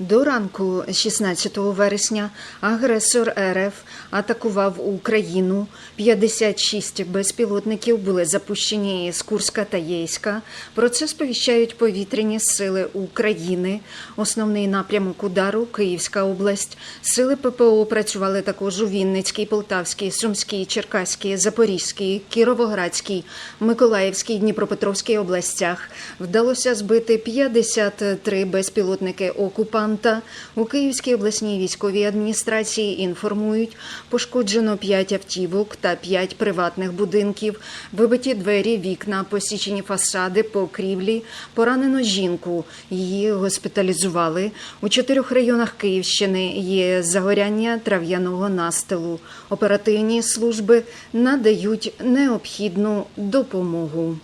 До ранку 16 вересня агресор РФ атакував Україну. 56 безпілотників були запущені з Курська та Єйська. Про це сповіщають повітряні сили України. Основний напрямок удару Київська область. Сили ППО працювали також у Вінницькій, Полтавській, Сумській, Черкаській, Запорізькій, Кіровоградській, Миколаївській, Дніпропетровській областях. Вдалося збити 53 безпілотники окупанта. У Київській обласній військовій адміністрації інформують, пошкоджено 5 автівок та 5 приватних будинків, вибиті двері, вікна, посічені фасади, покрівлі, поранено жінку. Її госпіталізували. У чотирьох районах Київщини є загоряння трав'яного настилу. Оперативні служби надають необхідну допомогу.